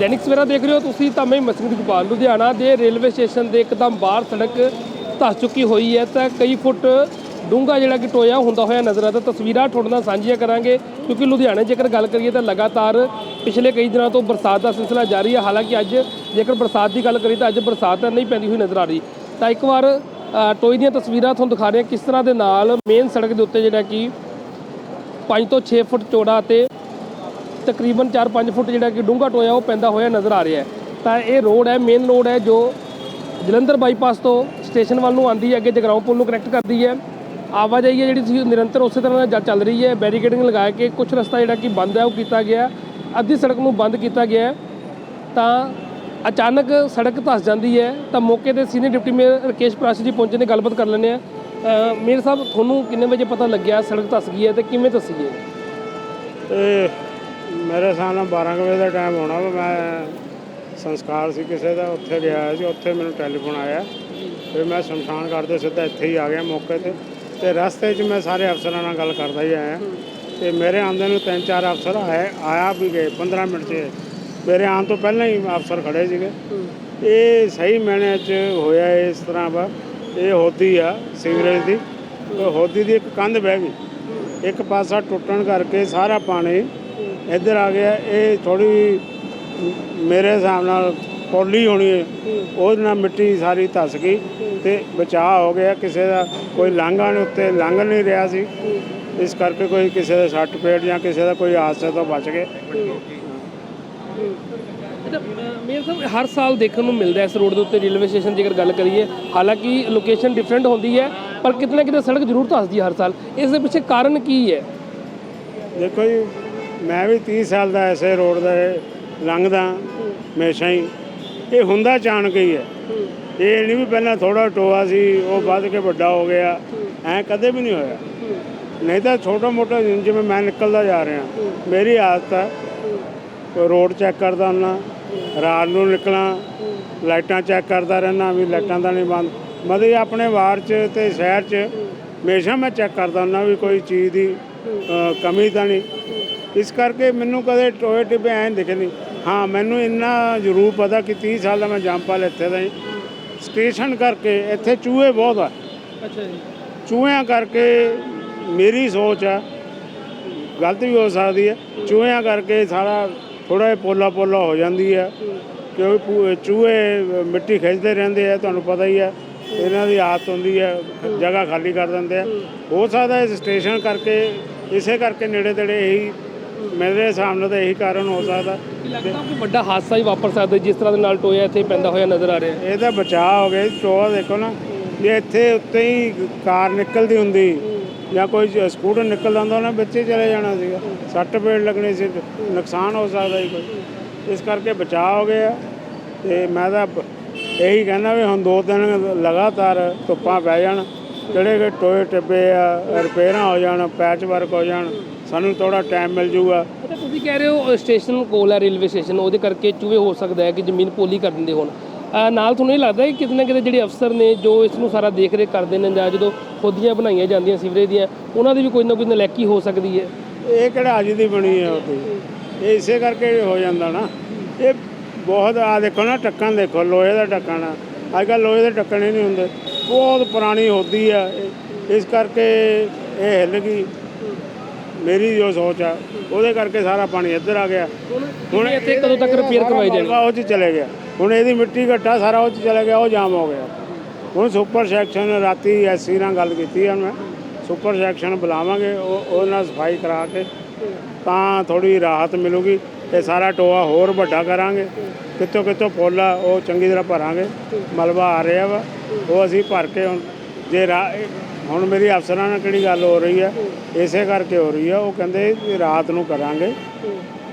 ਦੈਨਿਕ ਸਵੇਰਾ ਦੇਖ ਰਹੇ ਹੋ ਤੁਸੀਂ ਤਾਂ ਮੈਂ ਮਸਜਿਦ ਗੋਪਾਲ ਲੁਧਿਆਣਾ ਦੇ ਰੇਲਵੇ ਸਟੇਸ਼ਨ ਦੇ ਇੱਕਦਮ ਬਾਹਰ ਸੜਕ ਧੱਸ ਚੁੱਕੀ ਹੋਈ ਹੈ ਤਾਂ ਕਈ ਫੁੱਟ ਡੂੰਘਾ ਜਿਹੜਾ ਕਿ ਟੋਇਆ ਹੁੰਦਾ ਹੋਇਆ ਨਜ਼ਰ ਆਉਂਦਾ ਤਸਵੀਰਾਂ ਤੁਹਾਡੇ ਨਾਲ ਸਾਂਝੀਆਂ ਕਰਾਂਗੇ ਕਿਉਂਕਿ ਲੁਧਿਆਣੇ ਜੇਕਰ ਗੱਲ ਕਰੀਏ ਤਾਂ ਲਗਾਤਾਰ ਪਿਛਲੇ ਕਈ ਦਿਨਾਂ ਤੋਂ ਬਰਸਾਤ ਦਾ ਸਿਲਸਿਲਾ ਜਾਰੀ ਹੈ। ਹਾਲਾਂਕਿ ਅੱਜ ਜੇਕਰ ਬਰਸਾਤ ਦੀ ਗੱਲ ਕਰੀਏ ਤਾਂ ਅੱਜ ਬਰਸਾਤ ਤਾਂ ਨਹੀਂ ਪੈਂਦੀ ਹੋਈ ਨਜ਼ਰ ਆ ਰਹੀ। ਤਾਂ ਇੱਕ ਵਾਰ ਅ, ਟੋਏ ਦੀਆਂ ਤਸਵੀਰਾਂ ਤੁਹਾਨੂੰ ਦਿਖਾ ਰਹੇ ਹਾਂ ਕਿਸ ਤਰ੍ਹਾਂ ਦੇ ਨਾਲ ਮੇਨ ਸੜਕ ਦੇ ਉੱਤੇ ਜਿਹੜਾ ਕਿ 5 ਤੋਂ 6 ਫੁੱਟ ਚੌੜਾ ਅਤੇ ਤਕਰੀਬਨ 4-5 ਫੁੱਟ ਜਿਹੜਾ ਕਿ ਡੂੰਘਾ ਟੋਇਆ ਉਹ ਪੈਂਦਾ ਹੋਇਆ ਨਜ਼ਰ ਆ ਰਿਹਾ ਹੈ। ਤਾਂ ਇਹ ਰੋਡ ਹੈ ਮੇਨ ਰੋਡ ਹੈ ਜੋ ਜਲੰਧਰ ਬਾਈਪਾਸ ਤੋਂ ਸਟੇਸ਼ਨ ਵੱਲ ਨੂੰ ਆਂਦੀ ਹੈ, ਅੱਗੇ ਜਗਰਾਉਂ ਪੁਲ ਨੂੰ ਕਨੈਕਟ ਕਰਦੀ ਹੈ। ਆਵਾਜਾਈ ਹੈ ਜਿਹੜੀ ਸੀ ਨਿਰੰਤਰ ਉਸੇ ਤਰ੍ਹਾਂ ਨਾਲ ਚੱਲ ਰਹੀ ਹੈ। ਬੈਰੀਕੇਡਿੰਗ ਲਗਾ ਕੇ ਕੁਝ ਰਸਤਾ ਜਿਹੜਾ ਕਿ ਬੰਦ ਹੈ, ਉਹ ਕੀਤਾ ਗਿਆ ਅੱਧੀ ਸੜਕ ਨੂੰ ਬੰਦ ਕੀਤਾ ਗਿਆ ਤਾਂ ਅਚਾਨਕ ਸੜਕ ਧੱਸ ਜਾਂਦੀ ਹੈ। ਤਾਂ ਮੌਕੇ ਤੇ senior deputy mayor Rakesh Prashar ji ਪਹੁੰਚੇ ਨੇ, ਗੱਲਬਾਤ ਕਰ ਲੈਂਦੇ ਆ ਮੇਅਰ ਸਾਹਿਬ, ਤੁਹਾਨੂੰ ਕਿੰਨੇ ਵਜੇ ਪਤਾ ਲੱਗਿਆ ਸੜਕ ਧੱਸ ਗਈ ਹੈ ਤੇ ਕਿਵੇਂ ਧੱਸੀ ਹੈ? ਮੇਰੇ ਹਿਸਾਬ ਨਾਲ 12 ਕੁ ਵਜੇ ਦਾ ਟਾਈਮ ਹੋਣਾ ਵਾ, ਮੈਂ ਸੰਸਕਾਰ ਸੀ ਕਿਸੇ ਦਾ, ਉੱਥੇ ਗਿਆ ਸੀ, ਉੱਥੇ ਮੈਨੂੰ ਟੈਲੀਫੋਨ ਆਇਆ। ਫਿਰ ਮੈਂ ਸ਼ਮਸ਼ਾਨ ਘਾਟ ਦੇ ਸਿੱਧਾ ਇੱਥੇ ਹੀ ਆ ਗਿਆ ਮੌਕੇ ਤੇ। ਤੇ ਰਸਤੇ 'ਚ ਮੈਂ ਸਾਰੇ ਅਫਸਰਾਂ ਨਾਲ ਗੱਲ ਕਰਦਾ ਹੀ ਆਇਆ। ਤੇ ਮੇਰੇ ਆਉਂਦੇ ਨੂੰ ਤਿੰਨ ਚਾਰ ਅਫਸਰ ਆਏ ਆਇਆ ਵੀ ਗਏ 15 ਮਿੰਟ 'ਚ। ਮੇਰੇ ਆਉਣ ਤੋਂ ਪਹਿਲਾਂ ਹੀ ਅਫਸਰ ਖੜੇ ਸੀਗੇ। ਇਹ ਸਹੀ ਮੈਨੇ 'ਚ ਹੋਇਆ ਇਸ ਤਰ੍ਹਾਂ ਵਾ। ਇਹ ਹੋਦੀ ਆ ਸੀਵਰੇਜ ਦੀ। ਉਹ ਹੋਦੀ ਦੀ ਇੱਕ ਕੰਧ ਬਹਿ ਗਈ। ਇੱਕ ਪਾਸਾ ਟੁੱਟਣ ਕਰਕੇ ਸਾਰਾ ਪਾਣੀ ਇੱਧਰ ਆ ਗਿਆ ਇਹ ਥੋੜੀ ਮੇਰੇ ਹਿਸਾਬ ਨਾਲ ਪੌਲੀ ਹੋਣੀ ਹੈ। ਉਹਦੇ ਨਾਲ ਮਿੱਟੀ ਸਾਰੀ ਧੱਸ ਗਈ ਤੇ ਬਚਾਅ ਹੋ ਗਿਆ। ਕਿਸੇ ਦਾ ਕੋਈ ਲਾਂਘਾ ਨਹੀਂ ਉੱਤੇ ਲੰਘ ਨਹੀਂ ਰਿਹਾ ਸੀ। ਇਸ ਕਰਕੇ ਕੋਈ ਕਿਸੇ ਦਾ ਸੱਟ ਪੇਟ ਜਾਂ ਕਿਸੇ ਦਾ ਕੋਈ ਹਾਦਸੇ ਤੋਂ ਬਚ ਗਏ ਮੇਰ ਸਾਹਿਬ ਹਰ ਸਾਲ ਦੇਖਣ ਨੂੰ ਮਿਲਦਾ ਇਸ ਰੋਡ ਦੇ ਉੱਤੇ ਰੇਲਵੇ ਸਟੇਸ਼ਨ ਜੇਕਰ ਗੱਲ ਕਰੀਏ ਹਾਲਾਂਕਿ ਲੋਕੇਸ਼ਨ ਡਿਫਰੈਂਟ ਹੁੰਦੀ ਹੈ ਪਰ ਕਿਤੇ ਨਾ ਕਿਤੇ ਸੜਕ ਜ਼ਰੂਰ ਧੱਸਦੀ ਹੈ ਹਰ ਸਾਲ। ਇਸ ਦੇ ਪਿੱਛੇ ਕਾਰਨ ਕੀ ਹੈ? ਦੇਖੋ ਜੀ ਮੈਂ ਵੀ 30 ਸਾਲ ਦਾ ਐਸੇ ਰੋਡ ਦਾ ਲੰਘਦਾ ਹਮੇਸ਼ਾ ਹੀ। ਇਹ ਹੁੰਦਾ ਅਚਾਨਕ ਹੀ। ਹੈ ਇਹ ਨਹੀਂ ਵੀ ਪਹਿਲਾਂ ਥੋੜਾ ਟੋਆ ਸੀ, ਉਹ ਵੱਧ ਕੇ ਵੱਡਾ ਹੋ ਗਿਆ। ਐ ਕਦੇ ਵੀ ਨਹੀਂ ਹੋਇਆ। ਨਹੀਂ ਤਾਂ ਛੋਟਾ ਮੋਟਾ ਜਿਵੇਂ ਮੈਂ ਨਿਕਲਦਾ ਜਾ ਰਿਹਾ, ਮੇਰੀ ਆਦਤ ਹੈ। ਰੋਡ ਚੈੱਕ ਕਰਦਾ ਹੁੰਦਾ, ਰਾਤ ਨੂੰ ਨਿਕਲਾਂ, ਲਾਈਟਾਂ ਚੈੱਕ ਕਰਦਾ ਰਹਿਣਾ ਵੀ ਲਾਈਟਾਂ ਤਾਂ ਨਹੀਂ ਬੰਦ। ਮਤਲਬ ਆਪਣੇ ਵਾਰ 'ਚ ਤੇ ਸ਼ਹਿਰ 'ਚ ਹਮੇਸ਼ਾ ਮੈਂ ਚੈੱਕ ਕਰਦਾ ਹੁੰਦਾ ਵੀ ਕੋਈ ਚੀਜ਼ ਦੀ ਕਮੀ ਤਾਂ ਨਹੀਂ। ਇਸ ਕਰਕੇ ਮੈਨੂੰ ਕਦੇ ਟੋਏ ਟਿੱਬੇ ਐਂ ਦਿਖੇ ਨਹੀਂ ਹਾਂ ਮੈਨੂੰ ਇੰਨਾ ਜ਼ਰੂਰ ਪਤਾ ਕਿ 30 ਸਾਲ ਦਾ ਮੈਂ ਜੰਪਾਲ ਇੱਥੇ ਦਾ ਹੀ ਸਟੇਸ਼ਨ ਕਰਕੇ ਇੱਥੇ ਚੂਹੇ ਬਹੁਤ ਆ। ਅੱਛਾ ਜੀ। ਚੂਹਿਆਂ ਕਰਕੇ ਮੇਰੀ ਸੋਚ ਆ। ਗਲਤ ਵੀ ਹੋ ਸਕਦੀ ਹੈ ਚੂਹਿਆਂ ਕਰਕੇ ਸਾਰਾ ਥੋੜਾ ਜਿਹਾ ਪੋਲਾ ਪੋਲਾ ਹੋ ਜਾਂਦੀ ਹੈ ਕਿਉਂਕਿ ਚੂਹੇ ਮਿੱਟੀ ਖਿੱਚਦੇ ਰਹਿੰਦੇ ਆ ਤੁਹਾਨੂੰ ਪਤਾ ਹੀ ਹੈ ਇਹਨਾਂ ਦੀ ਆਦਤ ਹੁੰਦੀ ਹੈ ਜਗ੍ਹਾ ਖਾਲੀ ਕਰ ਦਿੰਦੇ ਆ। ਹੋ ਸਕਦਾ ਇਸ ਸਟੇਸ਼ਨ ਕਰਕੇ ਇਸੇ ਕਰਕੇ ਨੇੜੇ ਤੇੜੇ ਇਹੀ ਮੇਰੇ ਹਿਸਾਬ ਨਾਲ ਤਾਂ ਇਹੀ ਕਾਰਨ ਹੋ ਸਕਦਾ। ਲੱਗਦਾ ਕੋਈ ਵੱਡਾ ਹਾਦਸਾ ਹੀ ਵਾਪਰ ਸਕਦਾ ਜਿਸ ਤਰ੍ਹਾਂ ਦੇ ਨਾਲ ਟੋਇਆ ਇੱਥੇ ਪੈਂਦਾ ਹੋਇਆ ਨਜ਼ਰ ਆ ਰਿਹਾ ਹੈ? ਇਹਦਾ ਬਚਾਅ ਹੋ ਗਿਆ। ਚੋਆ ਦੇਖੋ ਨਾ ਜੇ ਇੱਥੇ ਉੱਤੇ ਹੀ ਕਾਰ ਨਿਕਲਦੀ ਹੁੰਦੀ ਜਾਂ ਕੋਈ ਸਕੂਟਰ ਨਿਕਲਦਾ ਹੁੰਦਾ ਉਹਨੇ ਬੱਚੇ ਚਲੇ ਜਾਣਾ ਸੀਗਾ। ਸੱਟ ਪੇੜ ਲੱਗਣੀ ਸੀ ਨੁਕਸਾਨ ਹੋ ਸਕਦਾ ਜੀ ਕੋਈ। ਇਸ ਕਰਕੇ ਬਚਾਅ ਹੋ ਗਿਆ ਤੇ ਮੈਂ ਤਾਂ ਇਹੀ ਕਹਿੰਦਾ ਵੀ ਹੁਣ ਦੋ ਦਿਨ ਲਗਾਤਾਰ ਧੁੱਪਾਂ ਪੈ ਜਾਣ ਜਿਹੜੇ ਕਿ ਟੋਏ ਟਿੱਬੇ ਆ ਰਿਪੇਅਰਾਂ ਹੋ ਜਾਣ ਪੈਚ ਵਰਕ ਹੋ ਜਾਣ ਸਾਨੂੰ ਥੋੜਾ ਟਾਈਮ ਮਿਲ ਜੂਗਾ। ਅੱਛਾ ਤੁਸੀਂ ਕਹਿ ਰਹੇ ਹੋ ਸਟੇਸ਼ਨ ਕੋਲ ਹੈ ਰੇਲਵੇ ਸਟੇਸ਼ਨ ਉਹਦੇ ਕਰਕੇ ਚੂਹੇ ਹੋ ਸਕਦਾ ਹੈ ਕਿ ਜ਼ਮੀਨ ਪੋਲੀ ਕਰ ਦਿੰਦੇ ਹੋਣ। ਨਾਲ ਤੁਹਾਨੂੰ ਇਹ ਲੱਗਦਾ ਹੈ ਕਿ ਕਿਤੇ ਨਾ ਕਿਤੇ ਜਿਹੜੇ ਅਫਸਰ ਨੇ ਜੋ ਇਸ ਨੂੰ ਸਾਰਾ ਦੇਖ ਰੇਖ ਕਰਦੇ ਨੇ ਜਾਂ ਜਦੋਂ ਖੋਦੀਆਂ ਬਣਾਈਆਂ ਜਾਂਦੀਆਂ ਸੀਵਰੇਜ ਦੀਆਂ ਉਹਨਾਂ ਦੀ ਵੀ ਕੋਈ ਨਾ ਕੋਈ ਨਲੈਕੀ ਹੋ ਸਕਦੀ ਹੈ। ਇਹ ਕਿਹੜਾ ਅੱਜ ਦੀ ਬਣੀ ਹੈ ਉਹਦੀ ਇਹ ਇਸੇ ਕਰਕੇ ਹੋ ਜਾਂਦਾ ਨਾ। ਇਹ ਬਹੁਤ ਆ ਦੇਖੋ ਨਾ ਢੱਕਣ ਦੇਖੋ ਲੋਹੇ ਦਾ ਢੱਕਣ ਆ। ਅੱਜ ਕੱਲ੍ਹ ਲੋਹੇ ਦੇ ਢੱਕਣ ਹੀ ਨਹੀਂ ਹੁੰਦੇ। ਬਹੁਤ ਪੁਰਾਣੀ ਹੁੰਦੀ ਆ। ਇਸ ਕਰਕੇ ਇਹ ਹਿੱਲ ਗਈ। ਮੇਰੀ ਜੋ ਸੋਚ ਆ ਉਹਦੇ ਕਰਕੇ ਸਾਰਾ ਪਾਣੀ ਇੱਧਰ ਆ ਗਿਆ। ਹੁਣ ਇੱਥੇ ਕਦੋਂ ਤੱਕ ਰਿਪੇਅਰ ਕਰਵਾਈ ਜਾਣੀ ਉਹ 'ਚ ਚਲੇ ਗਿਆ। ਹੁਣ ਇਹਦੀ ਮਿੱਟੀ ਘੱਟਾ ਸਾਰਾ ਉਹ 'ਚ ਚਲੇ ਗਿਆ ਉਹ ਜਾਮ ਹੋ ਗਿਆ। ਹੁਣ ਸੁਪਰ ਸੈਕਸ਼ਨ ਰਾਤੀ ਐਸਸੀ ਨਾਲ ਗੱਲ ਕੀਤੀ ਆ ਮੈਂ। ਸੁਪਰ ਸੈਕਸ਼ਨ ਬੁਲਾਵਾਂਗੇ ਉਹ ਉਹਦੇ ਨਾਲ ਸਫ਼ਾਈ ਕਰਾ ਕੇ। ਤਾਂ ਥੋੜੀ ਰਾਹਤ ਮਿਲੂਗੀ ਤੇ ਸਾਰਾ ਟੋਆ ਹੋਰ ਵੱਡਾ ਕਰਾਂਗੇ। ਕਿੱਥੋਂ ਕਿੱਥੋਂ ਪੋਲਾ ਉਹ ਚੰਗੀ ਤਰ੍ਹਾਂ ਭਰਾਂਗੇ। ਮਲਬਾ ਆ ਰਿਹਾ ਵਾ। ਉਹ ਅਸੀਂ ਭਰ ਕੇ ਹੁਣ ਜੇ ਹੁਣ ਮੇਰੀ ਅਫਸਰਾਂ ਨਾਲ ਕਿਹੜੀ ਗੱਲ ਹੋ ਰਹੀ ਹੈ? ਇਸੇ ਕਰਕੇ ਹੋ ਰਹੀ ਹੈ। ਉਹ ਕਹਿੰਦੇ ਵੀ ਰਾਤ ਨੂੰ ਕਰਾਂਗੇ।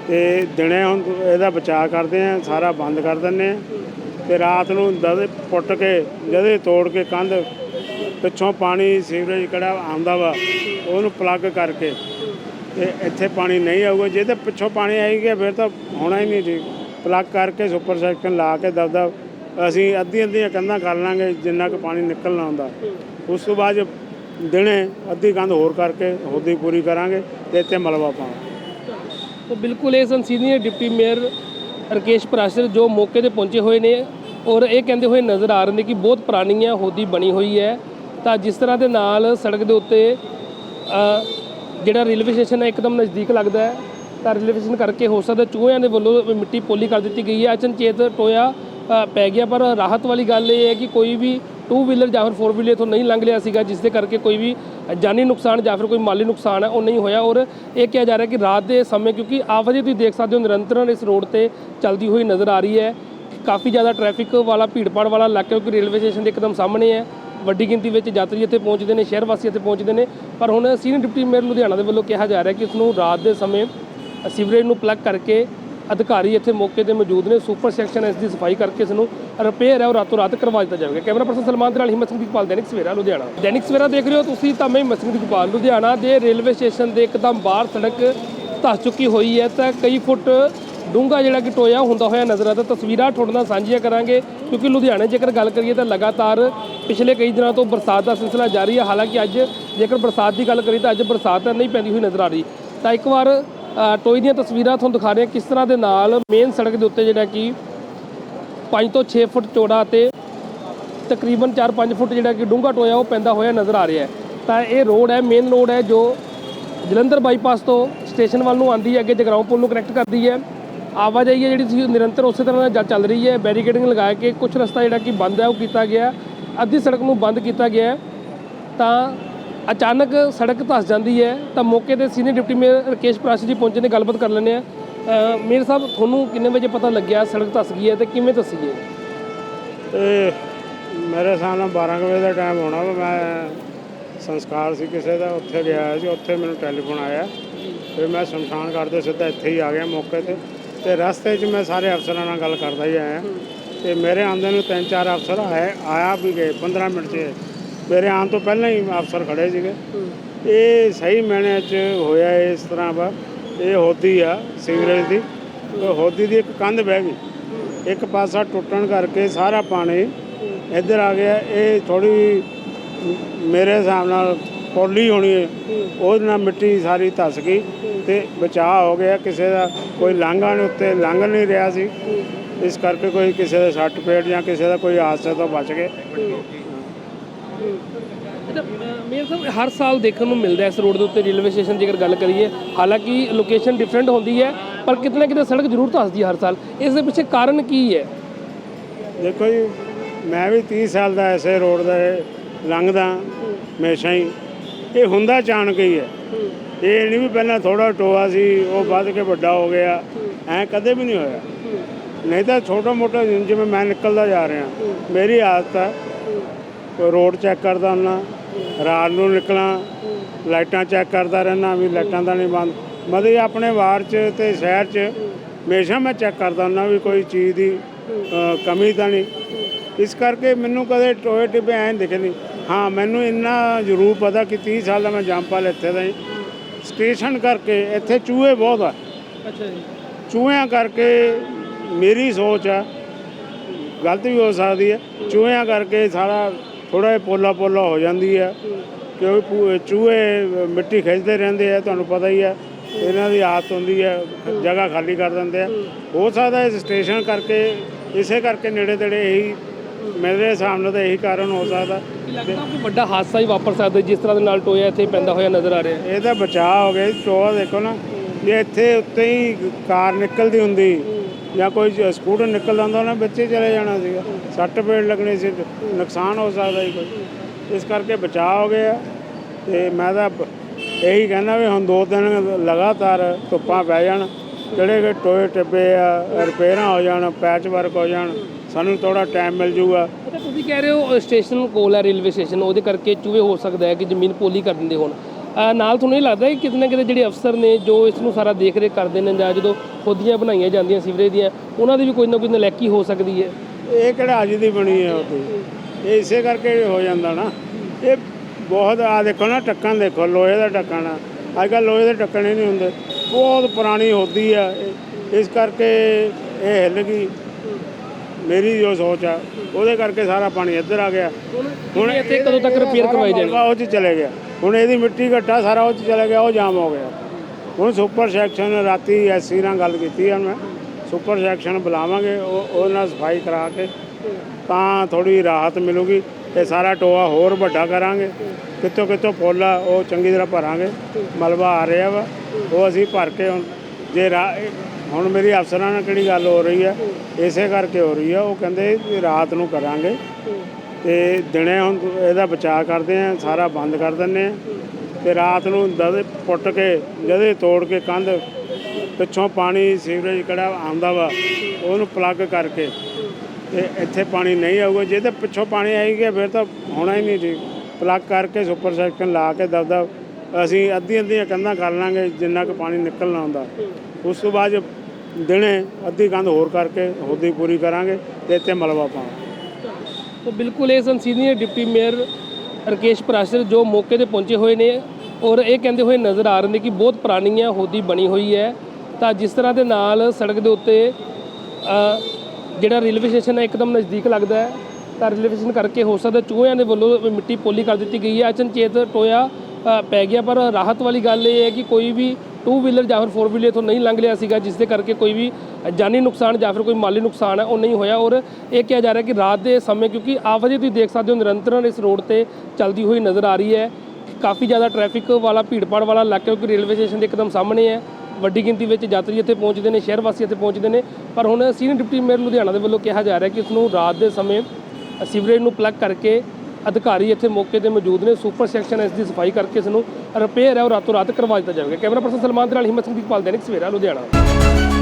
ਤੇ ਦਿਨੇ ਹੁਣ ਇਹਦਾ ਬਚਾਅ ਕਰਦੇ ਆ ਸਾਰਾ ਬੰਦ ਕਰ ਦਿੰਦੇ ਆ ਤੇ ਰਾਤ ਨੂੰ ਦਦੇ ਪੁੱਟ ਕੇ, ਜਦੇ ਤੋੜ ਕੇ ਕੰਧ ਪਿੱਛੋਂ ਪਾਣੀ ਸੀਵਰੇਜ ਕਿਹੜਾ ਆਉਂਦਾ ਵਾ, ਉਹਨੂੰ ਪਲੱਗ ਕਰਕੇ ਤੇ ਇੱਥੇ ਪਾਣੀ ਨਹੀਂ ਆਊਗਾ। ਜੇ ਤੇ ਪਿੱਛੋਂ ਪਾਣੀ ਆਈ ਗਿਆ, ਫਿਰ ਤਾਂ ਹੋਣਾ ਹੀ ਨਹੀਂ ਠੀਕ ਪਲੱਗ ਕਰਕੇ ਸੁਪਰ ਸੈਕਸ਼ਨ ਲਾ ਕੇ ਦਬਦਬ ਅਸੀਂ ਅੱਧੀਆਂ ਅੱਧੀਆਂ ਕੰਧਾਂ ਕਰ ਲਾਂਗੇ, ਜਿੰਨਾ ਕੁ ਪਾਣੀ ਨਿਕਲਣਾ ਹੁੰਦਾ। ਉਸ ਤੋਂ ਬਾਅਦ ਦਿਨੇ ਅੱਧੀ ਕੰਧ ਹੋਰ ਕਰਕੇ ਹੋਦੀ ਪੂਰੀ ਕਰਾਂਗੇ ਤੇ ਇੱਥੇ ਮਲਬਾ ਪਾਵਾਂਗੇ। ਤਾਂ ਬਿਲਕੁਲ ਇਹ ਸਨ senior deputy mayor Rakesh Prashar ਜੋ ਮੌਕੇ ਤੇ ਪਹੁੰਚੇ ਹੋਏ ਨੇ ਔਰ ਇਹ ਕਹਿੰਦੇ ਹੋਏ ਨਜ਼ਰ ਆ ਰਹੇ ਨੇ ਕਿ ਬਹੁਤ ਪੁਰਾਣੀ ਹੈ ਹੋਦੀ ਬਣੀ ਹੋਈ ਹੈ। ਤਾਂ ਜਿਸ ਤਰ੍ਹਾਂ ਦੇ ਨਾਲ ਸੜਕ ਦੇ ਉੱਤੇ ਜਿਹੜਾ ਰੇਲਵੇ ਸਟੇਸ਼ਨ ਹੈ ਇੱਕਦਮ ਨਜ਼ਦੀਕ ਲੱਗਦਾ ਹੈ। ਤਾਂ ਰੇਲਵੇ ਸਟੇਸ਼ਨ ਕਰਕੇ ਹੋ ਸਕਦਾ ਚੂਹਿਆਂ ਦੇ ਵੱਲੋਂ ਮਿੱਟੀ ਪੋਲੀ ਕਰ ਦਿੱਤੀ ਗਈ ਹੈ। ਅਚਨਚੇਤ ਟੋਇਆ ਪੈ ਗਿਆ ਪਰ ਰਾਹਤ ਵਾਲੀ ਗੱਲ ਇਹ ਹੈ ਕਿ ਕੋਈ ਵੀ ਟੂ ਵੀਲਰ ਜਾਂ ਫਿਰ ਫੋਰ ਵੀਲਰ ਇੱਥੋਂ ਨਹੀਂ ਲੰਘ ਲਿਆ ਸੀਗਾ ਜਿਸ ਦੇ ਕਰਕੇ ਕੋਈ ਵੀ ਜਾਨੀ ਨੁਕਸਾਨ ਜਾਂ ਫਿਰ ਕੋਈ ਮਾਲੀ ਨੁਕਸਾਨ ਹੈ, ਉਹ ਨਹੀਂ ਹੋਇਆ। ਔਰ ਇਹ ਕਿਹਾ ਜਾ ਰਿਹਾ ਕਿ ਰਾਤ ਦੇ ਸਮੇਂ, ਕਿਉਂਕਿ ਆਵਾਜਾਈ ਤੁਸੀਂ ਦੇਖ ਸਕਦੇ ਹੋ, ਨਿਰੰਤਰਨ ਇਸ ਰੋਡ ਤੇ ਚੱਲਦੀ ਹੋਈ ਨਜ਼ਰ ਆ ਰਹੀ ਹੈ। ਕਾਫੀ ਜ਼ਿਆਦਾ ਟ੍ਰੈਫਿਕ ਵਾਲਾ ਭੀੜਪਾੜ ਵਾਲਾ ਇਲਾਕਾ ਕਿਉਂਕਿ ਰੇਲਵੇ ਸਟੇਸ਼ਨ ਦੇ ਇੱਕਦਮ ਸਾਹਮਣੇ ਹੈ। ਵੱਡੀ ਗਿਣਤੀ ਵਿੱਚ ਯਾਤਰੀ ਇੱਥੇ ਪਹੁੰਚਦੇ ਨੇ ਸ਼ਹਿਰ ਵਾਸੀ ਇੱਥੇ ਪਹੁੰਚਦੇ ਨੇ। ਪਰ ਹੁਣ ਸੀਨੀਅਰ ਡਿਪਟੀ ਮੇਅਰ ਲੁਧਿਆਣਾ ਦੇ ਵੱਲੋਂ ਕਿਹਾ ਜਾ ਰਿਹਾ ਕਿ ਇਸ ਨੂੰ ਰਾਤ ਦੇ ਸਮੇਂ ਸੀਵਰੇਜ ਨੂੰ ਪਲੱਗ ਕਰਕੇ ਅਧਿਕਾਰੀ ਇੱਥੇ ਮੌਕੇ ਤੇ ਮੌਜੂਦ ਨੇ। ਸੁਪਰ ਸੈਕਸ਼ਨ ਇਸ ਦੀ ਸਫ਼ਾਈ ਕਰਕੇ ਇਸ ਨੂੰ ਰਿਪੇਅਰ ਹੈ ਉਹ ਰਾਤੋਂ ਰਾਤ ਕਰਵਾ ਦਿੱਤਾ ਜਾਵੇਗਾ। ਕੈਮਰਾ ਪਰਸਨ ਸਲਮਾਨ ਦੇ ਨਾਲ ਹਿੰਮਤ ਸਿੰਘ ਦੀਪਾਲ ਦੈਨਿਕ ਸਵੇਰਾ, ਲੁਧਿਆਣਾ। ਦੈਨਿਕ ਸਵੇਰਾ ਦੇਖ ਰਹੇ ਹੋ ਤੁਸੀਂ ਤਾਂ ਮੈਂ ਹਿੰਮਤ ਸਿੰਘ ਦੀਪਾਲ ਲੁਧਿਆਣਾ ਦੇ ਰੇਲਵੇ ਸਟੇਸ਼ਨ ਦੇ ਇੱਕਦਮ ਬਾਹਰ ਸੜਕ ਧੱਸ ਚੁੱਕੀ ਹੋਈ ਹੈ ਤਾਂ ਕਈ ਫੁੱਟ ਡੂੰਘਾ ਜਿਹੜਾ ਕਿ ਟੋਇਆ ਹੁੰਦਾ ਹੋਇਆ ਨਜ਼ਰ ਆਉਂਦਾ। ਤਸਵੀਰਾਂ ਤੁਹਾਡੇ ਨਾਲ ਸਾਂਝੀਆਂ ਕਰਾਂਗੇ ਕਿਉਂਕਿ ਲੁਧਿਆਣੇ ਜੇਕਰ ਗੱਲ ਕਰੀਏ ਤਾਂ ਲਗਾਤਾਰ ਪਿਛਲੇ ਕਈ ਦਿਨਾਂ ਤੋਂ ਬਰਸਾਤ ਦਾ ਸਿਲਸਿਲਾ ਜਾਰੀ ਹੈ। ਹਾਲਾਂਕਿ ਅੱਜ ਜੇਕਰ ਬਰਸਾਤ ਦੀ ਗੱਲ ਕਰੀਏ ਤਾਂ ਅੱਜ ਬਰਸਾਤ ਨਹੀਂ ਪੈਂਦੀ ਹੋਈ ਨਜ਼ਰ ਆ ਰਹੀ। ਤਾਂ ਇੱਕ ਵਾਰ ਟੋਏ ਦੀਆਂ ਤਸਵੀਰਾਂ ਤੁਹਾਨੂੰ ਦਿਖਾ ਰਹੇ ਹਾਂ ਕਿਸ ਤਰ੍ਹਾਂ ਦੇ ਨਾਲ ਮੇਨ ਸੜਕ ਦੇ ਉੱਤੇ ਜਿਹੜਾ ਕਿ 5 ਤੋਂ 6 ਫੁੱਟ ਚੌੜਾ ਤੇ ਤਕਰੀਬਨ 4-5 ਫੁੱਟ ਜਿਹੜਾ ਕਿ ਡੂੰਘਾ ਟੋਇਆ ਉਹ ਪੈਂਦਾ ਹੋਇਆ ਨਜ਼ਰ ਆ ਰਿਹਾ ਹੈ। ਤਾਂ ਇਹ ਰੋਡ ਹੈ ਮੇਨ ਰੋਡ ਹੈ ਜੋ ਜਲੰਧਰ ਬਾਈਪਾਸ ਤੋਂ ਸਟੇਸ਼ਨ ਵੱਲ ਨੂੰ ਆਂਦੀ ਹੈ, ਅੱਗੇ ਜਗਰਾਉਂ ਪੁਲ ਨੂੰ ਕਨੈਕਟ ਕਰਦੀ ਹੈ। ਆਵਾਜਾਈ ਹੈ ਜਿਹੜੀ ਸੀ ਨਿਰੰਤਰ ਉਸੇ ਤਰ੍ਹਾਂ ਨਾਲ ਚੱਲ ਰਹੀ ਹੈ ਬੈਰੀਕੇਡਿੰਗ ਲਗਾ ਕੇ ਕੁਝ ਰਸਤਾ ਜਿਹੜਾ ਕਿ ਬੰਦ ਹੈ, ਉਹ ਕੀਤਾ ਗਿਆ। ਅੱਧੀ ਸੜਕ ਨੂੰ ਬੰਦ ਕੀਤਾ ਗਿਆ ਤਾਂ ਅਚਾਨਕ ਸੜਕ ਧਸ ਜਾਂਦੀ ਹੈ, ਤਾਂ ਮੌਕੇ ਤੇ senior deputy mayor Rakesh Prashar ji ਪਹੁੰਚੇ ਨੇ, ਗੱਲਬਾਤ ਕਰ ਲੈਂਦੇ ਆ ਮੇਅਰ ਸਾਹਿਬ, ਤੁਹਾਨੂੰ ਕਿੰਨੇ ਵਜੇ ਪਤਾ ਲੱਗਿਆ ਸੜਕ ਧੱਸ ਗਈ ਹੈ ਤੇ ਕਿਵੇਂ ਧੱਸੀ ਹੈ ਤੇ ਮੇਰੇ ਹਿਸਾਬ ਨਾਲ 12 ਕੁ ਵਜੇ ਦਾ ਟਾਈਮ ਹੋਣਾ ਵਾ, ਮੈਂ ਸੰਸਕਾਰ ਸੀ ਕਿਸੇ ਦਾ, ਉੱਥੇ ਗਿਆ ਸੀ, ਉੱਥੇ ਮੈਨੂੰ ਟੈਲੀਫੋਨ ਆਇਆ। ਫਿਰ ਮੈਂ ਸ਼ਮਸ਼ਾਨ ਘਾਟ ਦੇ ਸਿੱਧਾ ਇੱਥੇ ਹੀ ਆ ਗਿਆ ਮੌਕੇ ਤੇ। ਤੇ ਰਸਤੇ 'ਚ ਮੈਂ ਸਾਰੇ ਅਫਸਰਾਂ ਨਾਲ ਗੱਲ ਕਰਦਾ ਹੀ ਆਇਆ। ਤੇ ਮੇਰੇ ਆਉਂਦੇ ਨੂੰ ਤਿੰਨ ਚਾਰ ਅਫਸਰ ਆਏ, ਆਇਆ ਵੀ ਗਏ 15 ਮਿੰਟ 'ਚ ਮੇਰੇ ਆਉਣ ਤੋਂ ਪਹਿਲਾਂ ਹੀ ਅਫਸਰ ਖੜੇ ਸੀਗੇ। ਇਹ ਸਹੀ ਮੈਨੇ 'ਚ ਹੋਇਆ ਇਸ ਤਰ੍ਹਾਂ ਵਾ। ਇਹ ਹੋਦੀ ਆ ਸੀਵਰੇਜ ਦੀ। ਹੋਦੀ ਦੀ ਇੱਕ ਕੰਧ ਬਹਿ ਗਈ। ਇੱਕ ਪਾਸਾ ਟੁੱਟਣ ਕਰਕੇ ਸਾਰਾ ਪਾਣੀ ਇੱਧਰ ਆ ਗਿਆ। ਇਹ ਥੋੜੀ ਮੇਰੇ ਹਿਸਾਬ ਨਾਲ ਪੌਲੀ ਹੋਣੀ ਹੈ ਉਹਦੇ ਨਾਲ ਮਿੱਟੀ ਸਾਰੀ ਧਸ ਗਈ ਤੇ ਬਚਾਅ ਹੋ ਗਿਆ। ਕਿਸੇ ਦਾ ਕੋਈ ਲਾਂਘਾ ਨਹੀਂ ਉੱਤੇ, ਲੰਘ ਨਹੀਂ ਰਿਹਾ ਸੀ। ਇਸ ਕਰਕੇ ਕੋਈ ਕਿਸੇ ਦਾ ਸੱਟ ਪੇਟ ਜਾਂ ਕਿਸੇ ਦਾ ਕੋਈ ਹਾਦਸੇ ਤੋਂ ਬਚ ਗਏ ਮੇਰ ਸਾਹਿਬ ਹਰ ਸਾਲ ਦੇਖਣ ਨੂੰ ਮਿਲਦਾ ਇਸ ਰੋਡ ਦੇ ਉੱਤੇ ਰੇਲਵੇ ਸਟੇਸ਼ਨ ਜੇਕਰ ਗੱਲ ਕਰੀਏ ਹਾਲਾਂਕਿ ਲੋਕੇਸ਼ਨ ਡਿਫਰੈਂਟ ਹੁੰਦੀ ਹੈ ਪਰ ਕਿਤੇ ਨਾ ਕਿਤੇ ਸੜਕ ਜ਼ਰੂਰ ਧੱਸਦੀ ਹੈ ਹਰ ਸਾਲ। ਇਸ ਦੇ ਪਿੱਛੇ ਕਾਰਨ ਕੀ ਹੈ? ਦੇਖੋ ਜੀ ਮੈਂ ਵੀ 30 ਸਾਲ ਦਾ ਐਸੇ ਰੋਡ ਦਾ ਲੰਘਦਾ ਹਮੇਸ਼ਾ ਹੀ। ਇਹ ਹੁੰਦਾ ਅਚਾਨਕ ਹੀ ਹੈ। ਇਹ ਨਹੀਂ ਵੀ ਪਹਿਲਾਂ ਥੋੜਾ ਟੋਆ ਸੀ ਉਹ ਵੱਧ ਕੇ ਵੱਡਾ ਹੋ ਗਿਆ। ਐ ਕਦੇ ਵੀ ਨਹੀਂ ਹੋਇਆ। ਨਹੀਂ ਤਾਂ ਛੋਟਾ ਮੋਟਾ ਜਿਵੇਂ ਮੈਂ ਨਿਕਲਦਾ ਜਾ ਰਿਹਾ ਮੇਰੀ ਆਦਤ ਹੈ ਰੋਡ ਚੈੱਕ ਕਰਦਾ ਹੁੰਦਾ ਰਾਤ ਨੂੰ ਨਿਕਲਾਂ ਲਾਈਟਾਂ ਚੈੱਕ ਕਰਦਾ ਰਹਿਣਾ ਵੀ ਲਾਈਟਾਂ ਤਾਂ ਨਹੀਂ ਬੰਦ। ਮਤਲਬ ਆਪਣੇ ਵਾਰ 'ਚ ਤੇ ਸ਼ਹਿਰ 'ਚ ਹਮੇਸ਼ਾ ਮੈਂ ਚੈੱਕ ਕਰਦਾ ਹੁੰਦਾ ਵੀ ਕੋਈ ਚੀਜ਼ ਦੀ ਅ, ਕਮੀ ਤਾਂ ਨਹੀਂ। ਇਸ ਕਰਕੇ ਮੈਨੂੰ ਕਦੇ ਟੋਏ ਟਿੱਬੇ ਐਂ ਦਿਖੇ ਨਹੀਂ ਹਾਂ ਮੈਨੂੰ ਇੰਨਾ ਜ਼ਰੂਰ ਪਤਾ ਕਿ 30 ਸਾਲ ਦਾ ਮੈਂ ਜੰਪਾਲ ਇੱਥੇ ਦਾ ਹੀ। ਸਟੇਸ਼ਨ ਕਰਕੇ ਇੱਥੇ ਚੂਹੇ ਬਹੁਤ ਆ। ਅੱਛਾ ਜੀ। ਚੂਹਿਆਂ ਕਰਕੇ ਮੇਰੀ ਸੋਚ ਆ। ਗਲਤ ਵੀ ਹੋ ਸਕਦੀ ਹੈ ਚੂਹਿਆਂ ਕਰਕੇ ਸਾਰਾ ਥੋੜਾ ਜਿਹਾ ਪੋਲਾ ਪੋਲਾ ਹੋ ਜਾਂਦੀ ਹੈ ਕਿਉਂਕਿ ਚੂਹੇ ਮਿੱਟੀ ਖਿੱਚਦੇ ਰਹਿੰਦੇ ਆ ਤੁਹਾਨੂੰ ਪਤਾ ਹੀ ਹੈ ਇਹਨਾਂ ਦੀ ਆਦਤ ਹੁੰਦੀ ਹੈ ਜਗ੍ਹਾ ਖਾਲੀ ਕਰ ਦਿੰਦੇ ਆ ਹੋ ਸਕਦਾ ਇਸ ਸਟੇਸ਼ਨ ਕਰਕੇ ਇਸੇ ਕਰਕੇ ਨੇੜੇ ਤੇੜੇ ਇਹੀ ਮੇਰੇ ਹਿਸਾਬ ਨਾਲ ਤਾਂ ਇਹੀ ਕਾਰਨ ਹੋ ਸਕਦਾ ਲੱਗਦਾ ਕੋਈ ਵੱਡਾ ਹਾਦਸਾ ਹੀ ਵਾਪਰ ਸਕਦਾ ਜਿਸ ਤਰ੍ਹਾਂ ਦੇ ਨਾਲ ਟੋਇਆ ਇੱਥੇ ਪੈਂਦਾ ਹੋਇਆ ਨਜ਼ਰ ਆ ਰਿਹਾ ਇਹਦਾ ਬਚਾਅ ਹੋ ਗਿਆ। ਟੋਆ ਦੇਖੋ ਨਾ ਜੇ ਇੱਥੇ ਉੱਤੇ ਹੀ ਕਾਰ ਨਿਕਲਦੀ ਹੁੰਦੀ ਜਾਂ ਕੋਈ ਸਕੂਟਰ ਨਿਕਲਦਾ ਹੁੰਦਾ ਉਹਨਾਂ ਬੱਚੇ ਚਲੇ ਜਾਣਾ ਸੀਗਾ। ਸੱਟ ਪੇੜ ਲੱਗਣੇ ਸੀ ਨੁਕਸਾਨ ਹੋ ਸਕਦਾ ਸੀ ਕੋਈ। ਇਸ ਕਰਕੇ ਬਚਾਅ ਹੋ ਗਿਆ। ਤੇ ਮੈਂ ਤਾਂ ਇਹੀ ਕਹਿੰਦਾ ਵੀ ਹੁਣ ਦੋ ਦਿਨ ਲਗਾਤਾਰ ਧੁੱਪਾਂ ਪੈ ਜਾਣ। ਜਿਹੜੇ ਕਿ ਟੋਏ ਟੱਬੇ ਆ, ਰਿਪੇਅਰਾਂ ਹੋ ਜਾਣ ਪੈਚ ਵਰਕ ਹੋ ਜਾਣ, ਸਾਨੂੰ ਥੋੜਾ ਟਾਈਮ ਮਿਲ ਜੂਗਾ। ਤੁਸੀਂ ਕਹਿ ਰਹੇ ਹੋ ਸਟੇਸ਼ਨ ਕੋਲ ਹੈ ਰੇਲਵੇ ਸਟੇਸ਼ਨ, ਉਹਦੇ ਕਰਕੇ ਚੂਹੇ ਹੋ ਸਕਦਾ ਹੈ ਕਿ ਜ਼ਮੀਨ ਪੋਲੀ ਕਰ ਦਿੰਦੇ ਹੋਣ। ਨਾਲ ਤੁਹਾਨੂੰ ਇਹ ਲੱਗਦਾ ਹੈ ਕਿ ਕਿਤੇ ਨਾ ਕਿਤੇ ਜਿਹੜੇ ਅਫਸਰ ਨੇ ਜੋ ਇਸ ਨੂੰ ਸਾਰਾ ਦੇਖ ਰੇਖ ਕਰਦੇ ਨੇ ਜਾਂ ਜਦੋਂ ਖੋਦੀਆਂ ਬਣਾਈਆਂ ਜਾਂਦੀਆਂ ਸੀਵਰੇਜ ਦੀਆਂ ਉਹਨਾਂ ਦੀ ਵੀ ਕੋਈ ਨਾ ਕੋਈ ਨਲੈਕੀ ਹੋ ਸਕਦੀ ਹੈ? ਇਹ ਕਿਹੜਾ ਅੱਜ ਦੀ ਬਣੀ ਹੈ ਉਹਦੀ ਇਹ ਇਸੇ ਕਰਕੇ ਹੋ ਜਾਂਦਾ ਨਾ। ਇਹ ਬਹੁਤ ਆ ਦੇਖੋ ਨਾ ਢੱਕਣ ਦੇਖੋ ਲੋਹੇ ਦਾ ਢੱਕਣ ਆ। ਅੱਜ ਕੱਲ੍ਹ ਲੋਹੇ ਦੇ ਢੱਕਣ ਹੀ ਨਹੀਂ ਹੁੰਦੇ। ਬਹੁਤ ਪੁਰਾਣੀ ਹੋਦੀ ਆ। ਇਸ ਕਰਕੇ ਇਹ ਹਿੱਲ ਗਈ। ਮੇਰੀ ਜੋ ਸੋਚ ਆ ਉਹਦੇ ਕਰਕੇ ਸਾਰਾ ਪਾਣੀ ਇੱਧਰ ਆ ਗਿਆ। ਹੁਣ ਇੱਥੇ ਕਦੋਂ ਤੱਕ ਰਿਪੇਅਰ ਕਰਵਾਈ ਜਾਣੀ? ਉਹ 'ਚ ਚਲੇ ਗਿਆ। ਹੁਣ ਇਹਦੀ ਮਿੱਟੀ ਘੱਟਾ ਸਾਰਾ ਉਹ 'ਚ ਚਲੇ ਗਿਆ, ਉਹ ਜਾਮ ਹੋ ਗਿਆ। ਹੁਣ ਸੁਪਰ ਸੈਕਸ਼ਨ ਰਾਤੀ ਐਸਸੀ ਨਾਲ ਗੱਲ ਕੀਤੀ ਆ ਮੈਂ। ਸੁਪਰ ਸੈਕਸ਼ਨ ਬੁਲਾਵਾਂਗੇ, ਉਹ ਉਹ ਨਾਲ ਸਫ਼ਾਈ ਕਰਾ ਕੇ। ਤਾਂ ਥੋੜੀ ਰਾਹਤ ਮਿਲੂਗੀ ਇਹ ਸਾਰਾ ਟੋਆ ਹੋਰ ਵੱਡਾ ਕਰਾਂਗੇ। ਕਿਤੋਂ ਕਿਤੋਂ ਪੋਲਾ ਉਹ ਚੰਗੀ ਤਰ੍ਹਾਂ ਭਰਾਂਗੇ। ਮਲਬਾ ਆ ਰਿਹਾ ਵਾ, ਉਹ ਅਸੀਂ ਭਰ ਕੇ ਹੁਣ ਜੇ ਰਾ- ਹੁਣ ਮੇਰੀ ਅਫਸਰਾਂ ਨਾਲ ਕਿਹੜੀ ਗੱਲ ਹੋ ਰਹੀ ਹੈ ਇਸੇ ਕਰਕੇ ਹੋ ਰਹੀ ਹੈ ਉਹ ਕਹਿੰਦੇ ਰਾਤ ਨੂੰ ਕਰਾਂਗੇ। ਤੇ ਦਿਨੇ ਹੁਣ ਇਹਦਾ ਬਚਾਅ ਕਰਦੇ ਆ, ਸਾਰਾ ਬੰਦ ਕਰ ਦਿੰਦੇ ਆ। ਤੇ ਰਾਤ ਨੂੰ ਦਦੇ ਪੁੱਟ ਕੇ, ਜਦੇ ਤੋੜ ਕੇ ਕੰਧ ਪਿੱਛੋਂ ਪਾਣੀ ਸੀਵਰੇਜ ਕਿਹੜਾ ਆਉਂਦਾ ਵਾ, ਉਹਨੂੰ ਪਲੱਗ ਕਰਕੇ ਤੇ ਇੱਥੇ ਪਾਣੀ ਨਹੀਂ ਆਊਗਾ। ਜੇ ਤਾਂ ਪਿੱਛੋਂ ਪਾਣੀ ਆਈ ਫਿਰ ਤਾਂ ਹੋਣਾ ਹੀ ਨਹੀਂ ਠੀਕ। ਪਲੱਗ ਕਰਕੇ ਸੁਪਰ ਸੈਕਸ਼ਨ ਲਾ ਕੇ ਦਬਦਾ ਅਸੀਂ ਅੱਧੀ ਅੱਧੀਆਂ ਕੰਧਾਂ ਕਰ ਲਾਂਗੇ, ਜਿੰਨਾ ਕੁ ਪਾਣੀ ਨਿਕਲਣਾ ਹੁੰਦਾ। ਉਸ ਤੋਂ ਬਾਅਦ ਦਿਨੇ ਅੱਧੀ ਕੰਧ ਹੋਰ ਕਰਕੇ ਹੋਦੀ ਪੂਰੀ ਕਰਾਂਗੇ ਤੇ ਇੱਥੇ ਮਲਵਾ ਪਾਵਾਂਗੇ। ਤਾਂ ਬਿਲਕੁਲ ਇਹ ਸਨ senior deputy mayor Rakesh Prashar ਜੋ ਮੌਕੇ ਤੇ ਪਹੁੰਚੇ ਹੋਏ ਨੇ ਔਰ ਇਹ ਕਹਿੰਦੇ ਹੋਏ ਨਜ਼ਰ ਆ ਰਹੇ ਨੇ ਕਿ ਬਹੁਤ ਪੁਰਾਣੀ ਹੈ ਹੋਦੀ ਬਣੀ ਹੋਈ ਹੈ। ਤਾਂ ਜਿਸ ਤਰ੍ਹਾਂ ਦੇ ਨਾਲ ਸੜਕ ਦੇ ਉੱਤੇ ਜਿਹੜਾ ਰੇਲਵੇ ਸਟੇਸ਼ਨ ਹੈ, ਇੱਕਦਮ ਨਜ਼ਦੀਕ ਲੱਗਦਾ ਹੈ। ਤਾਂ ਰੇਲਵੇ ਸਟੇਸ਼ਨ ਕਰਕੇ ਹੋ ਸਕਦਾ ਚੂਹਿਆਂ ਦੇ ਵੱਲੋਂ ਮਿੱਟੀ ਪੋਲੀ ਕਰ ਦਿੱਤੀ ਗਈ ਹੈ। ਅਚਨਚੇਤ ਟੋਇਆ ਪੈ ਗਿਆ, ਪਰ ਰਾਹਤ ਵਾਲੀ ਗੱਲ ਇਹ ਹੈ ਕਿ ਕੋਈ ਵੀ ਟੂ ਵੀਲਰ ਜਾਂ ਫਿਰ ਫੋਰ ਵੀਲਰ ਤੋਂ ਨਹੀਂ ਲੰਘ ਲਿਆ ਸੀਗਾ ਜਿਸ ਦੇ ਕਰਕੇ ਕੋਈ ਵੀ ਜਾਨੀ ਨੁਕਸਾਨ ਜਾਂ ਫਿਰ ਕੋਈ ਮਾਲੀ ਨੁਕਸਾਨ ਹੈ, ਉਹ ਨਹੀਂ ਹੋਇਆ। ਔਰ ਇਹ ਕਿਹਾ ਜਾ ਰਿਹਾ ਕਿ ਰਾਤ ਦੇ ਸਮੇਂ, ਕਿਉਂਕਿ ਆਵਾਜਾਈ ਤੁਸੀਂ ਦੇਖ ਸਕਦੇ ਹੋ ਨਿਰੰਤਰਨ ਇਸ ਰੋਡ ਤੇ ਚੱਲਦੀ ਹੋਈ ਨਜ਼ਰ ਆ ਰਹੀ ਹੈ। ਕਾਫੀ ਜ਼ਿਆਦਾ ਟ੍ਰੈਫਿਕ ਵਾਲਾ ਭੀੜਪਾੜ ਵਾਲਾ ਇਲਾਕਾ, ਕਿਉਂਕਿ ਰੇਲਵੇ ਸਟੇਸ਼ਨ ਦੇ ਇੱਕਦਮ ਸਾਹਮਣੇ ਹੈ। ਵੱਡੀ ਗਿਣਤੀ ਵਿੱਚ ਯਾਤਰੀ ਇੱਥੇ ਪਹੁੰਚਦੇ ਨੇ, ਸ਼ਹਿਰ ਵਾਸੀ ਇੱਥੇ ਪਹੁੰਚਦੇ ਨੇ। ਪਰ ਹੁਣ ਸੀਨੀਅਰ ਡਿਪਟੀ ਮੇਅਰ ਲੁਧਿਆਣਾ ਦੇ ਵੱਲੋਂ ਕਿਹਾ ਜਾ ਰਿਹਾ ਕਿ ਇਸ ਨੂੰ ਰਾਤ ਦੇ ਸਮੇਂ ਸੀਵਰੇਜ ਨੂੰ ਪਲੱਗ ਕਰਕੇ ਅਧਿਕਾਰੀ ਇੱਥੇ ਮੌਕੇ ਤੇ ਮੌਜੂਦ ਨੇ। ਸੁਪਰ ਸੈਕਸ਼ਨ ਇਸ ਦੀ ਸਫ਼ਾਈ ਕਰਕੇ ਇਸ ਨੂੰ ਰਿਪੇਅਰ ਹੈ ਉਹ ਰਾਤੋਂ ਰਾਤ ਕਰਵਾ ਦਿੱਤਾ ਜਾਵੇਗਾ। ਕੈਮਰਾ ਪਰਸਨ ਸਲਮਾਨ ਦੇ ਨਾਲ ਹਿੰਮਤ ਸਿੰਘ ਦੀਪਾਲ ਦੈਨਿਕ ਸਵੇਰਾ, ਲੁਧਿਆਣਾ।